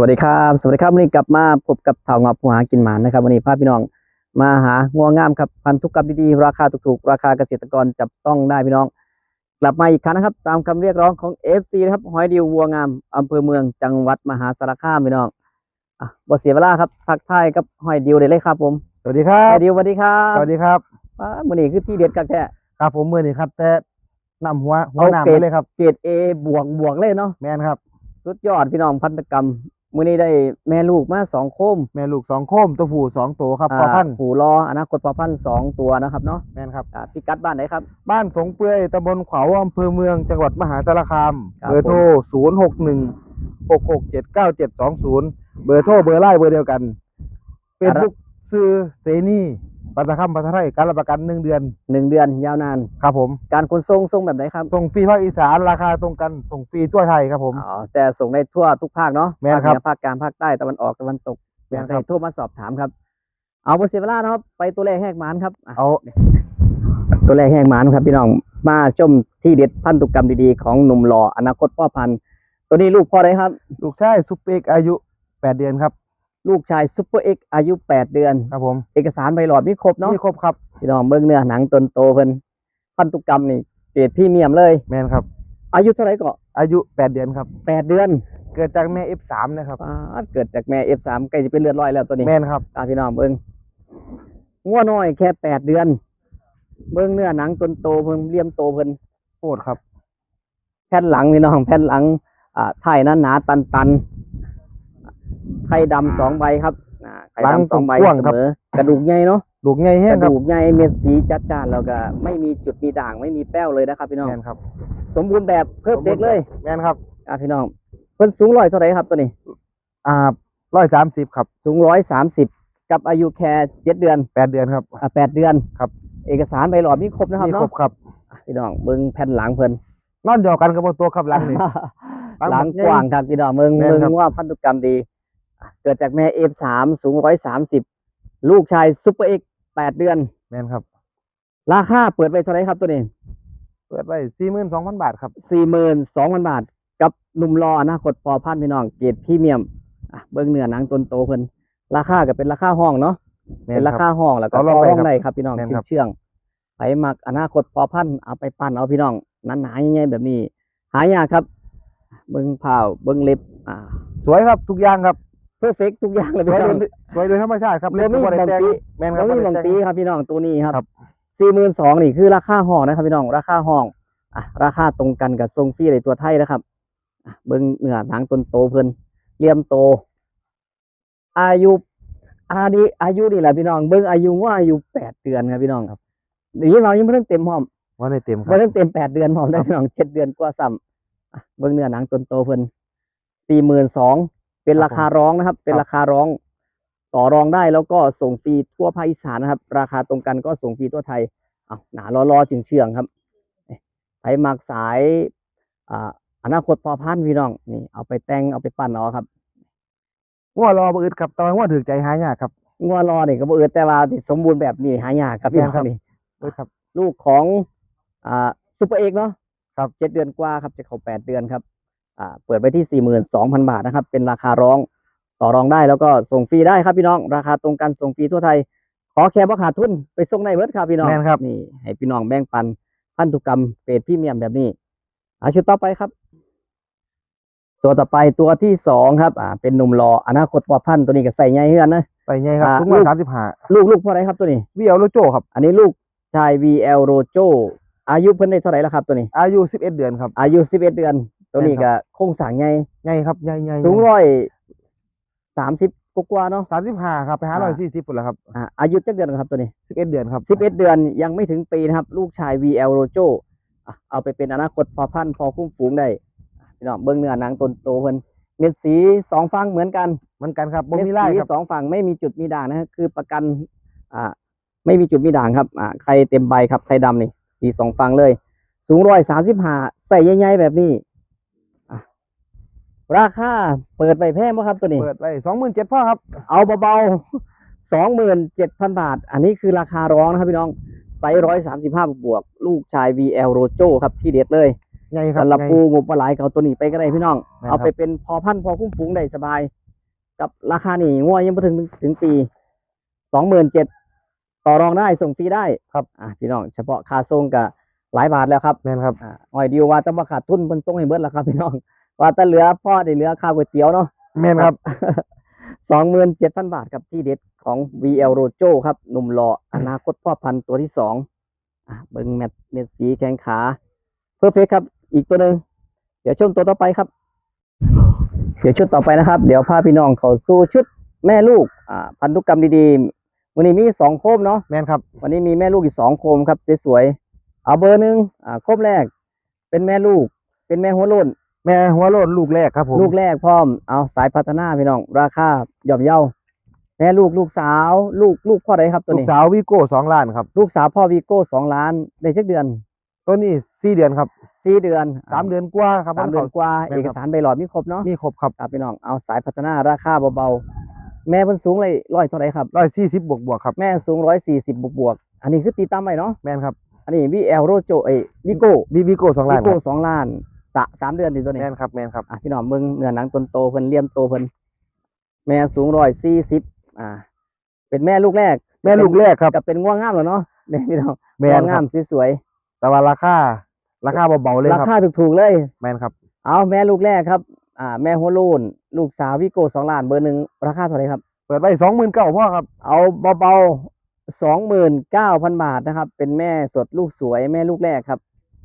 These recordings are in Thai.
วัสดีครับสวัสดีครับวันนี้กลับมาพบกับเถ่างอบผู้หากินหมานนะครับวันนี้พาพี่น้องมาหางัวงามครับพันธุกรรมดีๆราคาถูกๆราคาเกษตรกรจับต้องได้พี่น้อง กลับมาอีกครั้งนะครับ ตามคำเรียกร้องของ FC นะครับหอยดิววัวงามอำเภอเมืองจังหวัดมหาสารคามพี่น้องอะบ่เสียเวลาครับทักทายกับหอยดิวได้เลยครับผมสวัสดีครัหบอยดิวสวัสดีครับสวัสดีครับว้ามื้อนี้คือที่เด็ดกักแท้ครับผมมือนี่ครับ แต่นำหัวหัวเอาหนามเกรดไปเลยครับเกรด A บวกบวกเลยเนาะ แม่นครับ สุดยอดพี่น้องพันธกรรม มื้อนี้ได้แม่ลูกมาสองโคมแม่ลูกสองโคมตัวผู้สองตัวครับพออ่าพันธุ์ผู้รออนาคตพอพันธุ์สองตัวนะครับเนาะแม่นครับอ่าพิกัดบ้านไหนครับ บ้านสงเปื่อยตำบลขวาวอำเภอเมืองจังหวัดมหาสารคามครับ เบอร์โทร0 6 1 6 6 7 9 7 2 0เบอร์โทรเบอร์ไล่เบอร์เดียวกันเฟซบุ๊กซื้อเซนี่ ปัตตะคำปัตตะไทยการรับประกันหนึ่งเดือนหนึ่งเดือนยาวนาน ครับผม การขนส่งส่งแบบไหนครับ ส่งฟรีภาคอีสานราคาตรงกันส่งฟรีทั่วไทยครับผม อ๋อ แต่ส่งได้ทั่วทุกภาคเนาะแม่นภาคคเหรับนือภาคกลางภาคใต้ตะวันออกตะวันตกแม่อยานกครับให้โทรมาสอบถามครับ เอาบเสียเวลานะครับไปตัวแรกแหกหมานครับอะเอาตัวแรกแหกหมานครับพี่น้องมาชมที่เด็ดพันธุกรรมดีๆของหนุ่มหล่ออนาคตพ่อพันธุ์ตัวนี้ลูกพ่อได้ครับ ลูกชายซุปเปกอายุ 8 เดือนครับ ลูกชายซุปเปอร์เอ็กอายุ 8 เดือน ครับผม เอกสารใบหลอดมีครบเนาะนี่ครบครับพี่น้องเบิ่งเนื้อหนังตนโตเพิ่นพันธุกรรมนี่เกรดพรี่เมียมเลย แม่นครับ อายุเท่าไหร่ก็อายุ 8 เดือนครับแปดเดือนเกิดจากแม่ F3 นะครับป๊าดเกิดจากแม่ F3 ใกล้จะเป็นเลือดร้อยแล้วตัวนี้แม่นครับตาพี่น้องเบิ่งงัวน้อยแค่แปดเดือน เบิ่งเนื้อหนังตนโตเพิ่นเลี่ยมโตเพิ่นโคตรครับ แผ่นหลังพี่น้องแผ่นหลังอ่าไถ่นั้นหนาตันตันๆ ไข่ดำสองใบครับอ่าไข่หลังดำสองใบกว้างเสครับ มอกระดูกใหญ่เนาะลูกใหญ่กแห้งระครับดูกใหญ่เม็ดสีจัดจ้านแล้วก็ไม่มีจุดมีด่างไม่มีแป้วเลยนะครับพี่น้อง แม่นครับสมบูรณ์แบบเพิ่มเด็กเลยแม่นครับ อะพี่น้องเพิ่นสูงร้อยเท่าไหร่ครับตัวนี้ อ่าร้อยสามสิบครับสูงร้อยสามสิบกับอายุแค่เจ็ดเดือนแปดเดือนครับ อะแปดเดือนครับ เอกสารใบหลอดมีครบนะครับนี่ครเนาะบครับอะพี่น้องเบิ่งแผ่นหลังเพิ่น นอนเดียวกันกับตัวครับหลังนี่ หลังหลังบักใหญ่กว้างครับพี่น้องเมืองแม่นเมืองครับ ว่าพันธุกรรมดีอะ เกิดจากแม่เอฟสามสูงร้อยสามสิบลูกชายซุปเปอร์เอ็กแปดเดือน แม่นครับ ราคาเปิดไปเท่าไหร่ครับตัวนี้ เปิดไว้สี่หมื่นสองพันบาทครับสี่หมื่นสองพันบาท กับหนุ่มรออนาคตพอพันพี่น้องเกรดพรีเมียมอะเบิ่งเนื้อหนังตนโตเพิ่นราคาก็เป็นราคาห้องเนาะแม่เป็นนราคคารับห้องแล้วก็ต่อรต่อองได้รองครับได้ครับพี่น้องแม่นชื่ครัอบเชื่องไปมักอนาคตพอพันธุ์เอาไปปั้นเอาพี่น้องนั้นหนาๆใหญ่ๆแบบนี้ หายากครับ เบิ่งเผาเบิ่งเล็บอ่า สวยครับทุกอย่างครับ เพอร์เฟกทุกอย่างเลยสวยพี่โดน้องยสวยโดยธรรมชาติครับบ่มีบ่ได้แต่งบางปีแม่นคแล้รับวมีบ่บางได้แต่งตีครับพี่น้องตัวนี้ครับครับสี่หมื่นสองนี่คือราคาห้องนะครับพี่น้องราคาห้องอะราคาตรงกันกับทรงฟรีในตัวไทยนะครับอะเบิ้งเนื้อหนังตนโตเพิ่นเลี่ยมโต อายุอายุอายุนี่แหละพี่น้อง เบิ้งอายุว่าอายุแปดเดือนครับพี่น้องครับเดี๋ยวเรายังไม่ต้องเต็มห้อมว่าได้เต็มคไม่รับต้องเต็มแปดเดือนห้อมได้พี่น้องเจ็ดเดือนกว่าซ้ำอะเบิ้งเนื้อหนังตนโตเพิ่นสี่หมื่นสอง เป็นราคาร้องนะครับ เป็นราคาร้อง ต่อรองได้แล้วก็ส่งฟรีทั่วภาคอีสานนะครับ ราคาตรงกันก็ส่งฟรีทั่วไทยเอาหนาล้อๆจึงเชื่องๆครับเอ๊ะไผมักสายอ่าอนาคตพอพันธุ์พี่น้องนี่เอาไปแต่งเอาไปปั้นเอาครับงัวรอบ่อึดครับแต่ว่างัวถือใจหายากครับงัวรอนี่ก็บ่เอืดแต่ว่าที่สมบูรณ์แบบนี้หายากครับพี่น้อแม่นครังบนี่อึดครับ ลูกของอ่าซูเปอร์เอกเนาะครับเจ็ดเดือนกว่าครับจะเข้าแปดเดือนครับอ่า เปิดไปที่สี่หมื่นสองพันบาทนะครับ เป็นราคาร้องต่อรองได้แล้วก็ส่งฟรีได้ครับพี่น้อง ราคาตรงกันส่งฟรีทั่วไทย ขอแค่บ่ขาดทุนไปส่งในเวิร์ดครับพี่น้องแม่นครับ นี่ให้พี่น้องแบ่งปันพันธุกรรมเกรดพรีเมียมแบบนี้อาชุดต่อไปครับ ตัวต่อไปตัวที่สองครับอ่าเป็นหนุ่มรออนาคตปอพันธุ์ตัวนี้ก็ใส่ใหญ่เฮือนนะ ใส่ใหญ่ครับอ่าทุกลูวันก สามสิบห้าลูกลูกพ่อไรครับตัวนี้ วิเอลโลโจครับ อันนี้ลูกชาย VL Rojo อายุเพิ่นได้เท่าไหร่แล้วครับตัวนี้ อายุสิบเอ็ดเดือนครับ อายุ 11 เดือน ตัวนี้แม่นครัก็บโครงสร้างใหญ่ใหญ่ครับใหญ่ใหญ่สูงร้อยสามสิบกว่าๆเนาะสามสิบห้าครับไปหาอ่าร้อยสี่สิบปุ่นแล้วครับอ่าอายุจักเดือนครับตัวนี้สิบเอ็ดเดือนครับ11เดือนยังไม่ถึงปีนะครับ ลูกชาย VL Rojo อะเอาไปเป็นอนาคตพอพันธุ์พอคุ้มฝูงได้อะพี่น้องเบิ่งเนื้อหนังตนโตเพิ่นเม็ดสีสองฝั่งเหมือนกันเหมือนกันครับบ่เม็ดมีไล่สีครับสองฝั่งไม่มีจุดมีด่างนะฮะคือประกันอ่าไม่มีจุดมีด่างครับอ่าใครเต็มใบครับใครดำนี่สีสองฝั่งเลย สูงร้อยสามสิบห้าใส่ใหญ่ๆแบบนี้อะ ราคาเปิดไปแพงไหมครับตัวนี้ เปิดไว้สองหมื่นเจ็ดพ่อครับ เอาเบาๆสองหมื่นเจ็ดพันบาท อันนี้คือราคาร้องนะครับพี่น้องไซส์ร้อยสามสิบห้าบวกๆลูกชาย VL Rojo ครับที่เด็ดเลยใหญ่ครับสำหรับใหญ่ปูงบปลาไหลเขาตัวนี้ไปก็ได้พี่น้องแม่นครับเอาไปเป็นพอพันธุ์พอคุ้มฝูงได้สบาย กับราคานี่งัวยังไม่ถึงถึงปีสองหมื่นเจ็ดต่อรองได้ส่งฟรีได้ครับอะพี่น้องเฉพาะค่าส่งก็หลายบาทแล้วครับแม่นครับอ่าหอยเดียวว่าแต้องมาขาดทุนเพิ่นส่งให้เบิดแล้วครับพี่น้อง ว่าแต่เหลือพ่อได้เหลือค่าก๋วยเตี๋ยวเนาะแม่นครับสองหมื่นเจ็ดพันบาทครับที่เด็ดของ VL Rojo ครับ หนุ่มหล่ออนาคตพ่อพันธุ์ตัวที่สองอะเบิ้งแมตเมตสีแข้งขาเพอร์เฟครับ อีกตัวหนึ่งเดี๋ยวชมตัวต่อไปครับ เดี๋ยวชุดต่อไปนะครับ เดี๋ยวพาพี่น้องเขาสู้ชุดแม่ลูกอ่าพันธุกรรมดีๆวันนี้มีสองโคมเนาะแม่นครับ วันนี้มีแม่ลูกอีกสองโคมครับสวยๆเอาเบอร์หนึ่งอ่าโคมแรก เป็นแม่ลูก เป็นแม่หัวโล้น แม่หัวโลนลูกแรกครับผม ลูกแรกพร้อมเอาสายพัฒนาพี่น้อง ราคาย่อมเยาแม่ลูกลูกสาว ลูกลูกพ่อใดครับตัวลูกนี้ สาววิโก้สองล้านครับ ลูกสาวพ่อวีโก้สองล้านได้ชักเดือนตัวนี้สี่เดือนครับสี่เดือนสามเดือนกว่าครับสามเดือนกว่าแม่นครับเอกสารใบหลอดมีครบเนาะมีครบครับครับพี่น้องเอาสายพัฒนาราคาเบาๆแม่เพิ่นสูงเลยร้อยเท่าไหรครับ ร้อยสี่สิบบวกบวกๆครับ แม่สูงร้อยสี่สิบบวกบวกๆอันนี้คือตีตั้มไปเนาะแม่นครับอันนี้วีเอลโรโจเอยวิโก้บีบีโก้สองล้าวินคโก้รับสองล้าน สะสามเดือนติตัวนี้แม่นครับแม่นครับอะพี่น้องเบิ่งเนื้อหนังต้นโตเพิ่นเลี่ยมโตเพิ่นแม่สูงร้อยสี่สิบอ่า เป็นแม่ลูกแรก แม่ลูกแรกครับกับเป็นง่วงงามแล้วเนาะเนี่ยพี่น้องแม่ง่วนงคงารับมสวยแต่ว่าราคาราคาเบาๆเลยๆราครับ คาถูกๆเลย แม่นครับเอาแม่ลูกแรกครับ อ่า แม่หัวโลูนลูกสาววิโก้สองล้านเบอร์หนึ่งราคาเท่าไหร่ครับ เปิดไว้สองหมื่นเก้าพ่อครับเอาเบาๆสองหมื่นเก้าพันบาทนะครับ เป็นแม่สดลูกสวยแม่ลูกแรกครับ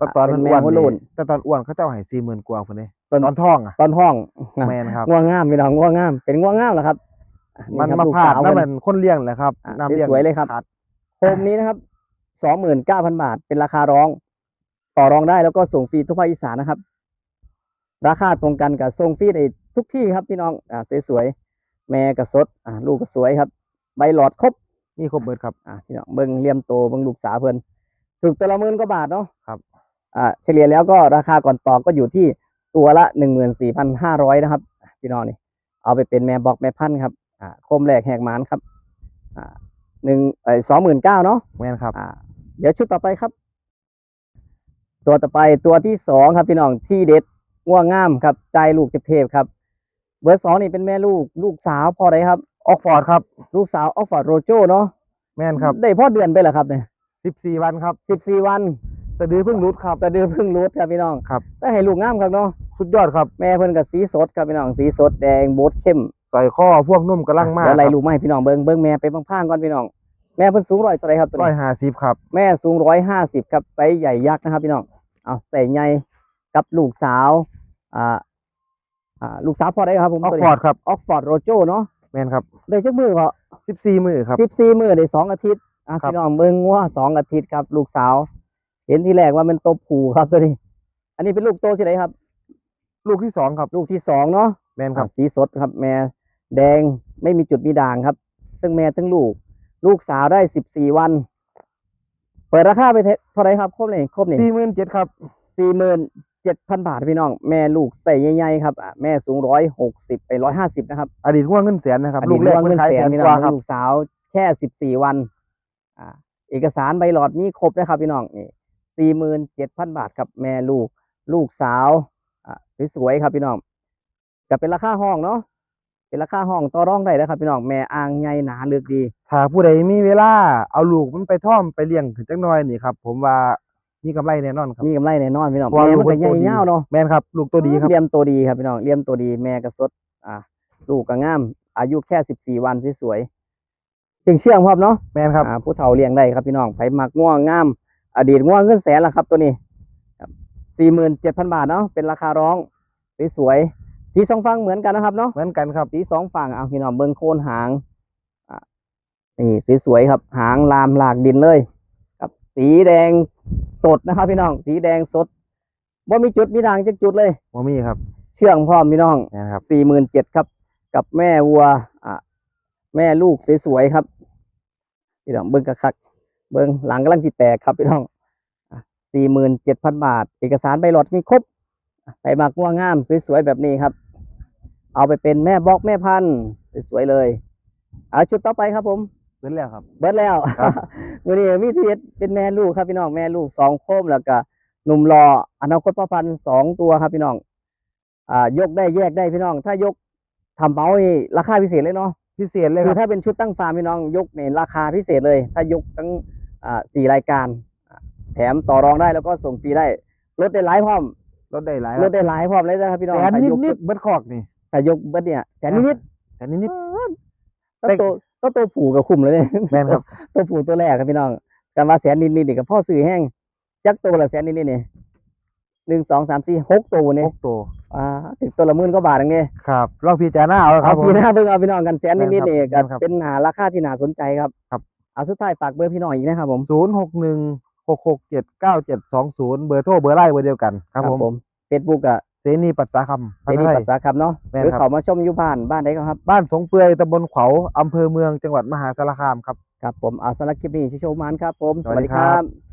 แต่ตอนเป็มันนแม่อ้วนหัวโล้นนี่แต่ตอนอ้วนเขาเจ้าให้สี่หมื่นกว่าคนนี้ตอนตอนท้องอะตอนท้องแม่นครับง่วงงามพี่น้องง่วงงามเป็นง่วงงามเหรอครับอะมันครับมาลูกพลาดสวแล้วเพิ่มันคนเลี้ยงแหละครับอะน้ำเลี้ยงสวยๆเลยครับขาดโคมนี้นะครับสองหมื่นเก้าพันบาท เป็นราคาร้อง ต่อรองได้แล้วก็ส่งฟรีทุกภาคอีสานนะครับ ราคาตรงกันกับส่งฟรีในทุกที่ครับพี่น้องอ่าสวยๆแม่กระสดอ่าลูกก็สวยครับ ใบหลอดครบมีครบเบิดครับอ่าพี่น้องเบิ้งเลี่ยมโตเบิ้งลูกสาวเพิ่นถูกตัวละหมื่นกว่าบาทเนาะครับอ่า เฉลี่ยแล้วก็ราคาก่อนต่อก็อยู่ที่ตัวละหนึ่งหมื่นสี่พันห้าร้อยนะครับ พี่น้องนี่เอาไปเป็นแม่บอกแม่พันธุ์ครับอ่าโคมแรกแหกหมานครับอ่าหนึ่งเอ้สองหมื่นเก้าเนาะแม่นครับอ่าเดี๋ยวชุดต่อไปครับ ตัวต่อไปตัวที่สองครับพี่น้องที่เด็ดง่วงงามครับ ใจลูกเทพๆครับ เบอร์สองนี่เป็นแม่ลูกลูกสาวพ่อใดครับออกฟอร์ดครับ ลูกสาวออกฟอร์ดโรโจเนาะแม่นครับ ได้พ่อเดือนไปเหรอครับเนี่ยสิบสี่วันครับสิบสี่วัน สะดือเพิ่งรุดครับ สะดือเพิ่งรูดครับพี่น้องครับได้ให้ลูกงามครับเนาะสุดยอดครับแม่เพิ่นกับสีสดครับพี่น้องสีสดแดงโบดเข้มใส่ข้อพวกนุ่มกระลังมากเดี๋ยวไล่ลูกมาให้พี่น้องเบิ้งเบิ้งแม่ไปพังๆก่อนพี่น้องแม่เพิ่นสูงร้อยเท่าไหรครับตัวร้อยนี้ห้าสิบครับแม่สูงร้อยห้าสิบครับไซส์ใหญ่ยักษ์นะครับพี่น้องเอาใส่ใหญ่กับลูกสาวอ่าอ่าลูกสาวพอได้ครับผมออกตัวนี้ฟอร์ดครับออกฟอร์ดโรโจเนาะแม่นครับได้จักมือก็สิบสี่มือครับสิบสี่มือได้สองอาทิตย์อะครับพี่น้องเบิ้งว่าสองอาทิตย์ครับลูกสาว เห็นที่แรกว่ามันตัวผูครับตัวนี้ อันนี้เป็นลูกโตที่ไหนครับ ลูกที่สองครับ ลูกที่สองเนาะแม่นครับอะสีสดครับ แม่แดงไม่มีจุดมีด่างครับทั้งแม่ทั้งลูก ลูกสาวได้สิบสี่วัน เปิดราคาไปเท่าเท่าไหรครับครบเลยครบนี่สี่หมื่นเจ็ดครับสี่หมื่นเจ็ดพันบาทพี่น้อง แม่ลูกใส่ใหญ่ๆครับอะแม่สูงร้อยหกสิบไปร้อยห้าสิบนะครับ อดีตง่วงเงินแสนนะครับอันลูนี้กแรกเรื่องเพิ่เงินนขายแสแสนนพี่กน้อว่างครับลูกสาวแค่สิบสี่วัน อ่า เอกสารใบหลอดมีครบนะครับพี่น้องนี่ สี่หมื่นเจ็ดพันบาทครับแม่ลูกลูกสาวอ่าสวยๆครับพี่น้องก็เป็นราคาห้องเนาะเป็นราคาห้องต่อรองได้แล้วครับพี่น้องแม่อ่างใหญ่หนาเลือกดี ถ้าผู้ใดมีเวลาเอาลูกมันไปท่อมไปเลี้ยงขึ้นจักหน่อยนี่ครับผมว่ามีกำไรแน่นอนครับมีกำไรแน่นอนพี่น้องเพราะว่าแม่ลูมันกก็มันใหญ่โตดียาวเนาะแม่นครับลูกตัวดีครับเลี้ยมตัวดีครับพี่น้องเลี้ยมตัวดีแม่ก็สดอ่าลูกก็งามอายุแค่สิบสี่วันสวยๆเชื่องเชื่องๆพร้อมเนาะแม่นครับอ่าผู้เฒ่าเลี้ยงได้ครับพี่น้องไผมักง่วงงาม อดีตง่วงเงินแสนละครับตัวนี้สี่หมื่นเจ็ดพันบาทเนาะเป็นราคาร้องสวยๆสีสองฝั่งเหมือนกันนะครับเนาะเหมือนกันครับสีสองฝั่งเอาพี่น้องเบิ้งโคนหางอ่านี่สวยๆครับ หางลามหลากดินเลยครับสีแดงสดนะครับ พี่น้อง สีแดงสดว่ามีจุดมีด่างจักจุดเลยโมมี่ครับ เชื่องพร้อมพี่น้องแม่นครับสี่หมื่นเจ็ดครับ กับแม่วัวอะแม่ลูกสวยๆครับพี่น้องเบิ้งกระคักๆ เบิ้งหลังกำลังจิแตกครับพี่น้องสี่หมื่นเจ็ดพันบาท เอกสารใบหลอดมีครบอะไปมากงัวงาม สวยๆ แบบนี้ครับ เอาไปเป็นแม่บอกแม่พันธุ์สวยๆเลยเอาชุดต่อไปครับผม เบิดแล้วครับ เบิดแล้วครับวันนี้มีทีเด็ดเป็นแม่ลูกครับพี่น้องแม่ลูกสองโคมแล้วก็หนุ่มรออนาคตพ่อพันธุ์สองตัวครับพี่น้องอ่ายกได้แยกได้พี่น้อง ถ้ายกทำเมาส์นี่ราคาพิเศษเลยเนาะพิเศษเลยคืคอรับถ้าเป็นชุดตั้งฟาร์มพี่น้องยกเนี่ยราคาพิเศษเลย ถ้ายกทั้งอ่า สี่รายการอะแถมต่อรองได้แล้วก็ส่งฟรีได้ลดได้หลายพร้อมรถได้หลายลดได้หลายพร้อมเลยนะครับพี่น้องแสนถ้านิดยกนิดๆเบิดคอกนี่ถ้ายกเบิดเนี่ยแสนนิดแสนนิดนิดๆก็ตัวก็ตัวผูกับคุมเลยเนี่ยๆแม่นครับตัวผูตัวแรกครับพี่น้องการว่าแสนนิดๆนี่กับพ่อสื่อแห้งจักตัวละแสนนิดๆนี่หนึ่งสองสามสี่หกตัวเนี่ยหกตัวอ่าถึงตัวละหมื่นก็บาทอย่างนี้ครับลองพิจารณาเอาคเอารับผมพี่น้าเพิ่งเอาพี่น้องกันแสนนิดๆนี่แม่ก็นครับเป็นหาราคาที่น่าสนใจครับครับ เอาสุดท้ายฝากเบอร์พี่น้องอีกนะครับผม ศูนย์หกหนึ่งหกหกเจ็ดเก้าเจ็ดสองศูนย์เบอร์โทรเบอร์ไลน์เบอร์เดียวกันครับผมเฟซบุ๊กอะเสนีปัสสาคำเสรีพัฒไทยปัสสาครับเนาะแม่นหรือครับเขามาชมอยู่บ้านบ้านไหนก็ครับ บ้านสงเปื่อยตำบลเขาอำเภอเมืองจังหวัดมหาสารคามครับ ครับผมเอาสำหรับคลิปนี้ชิโชว์มานครับผม สวัสดีครับ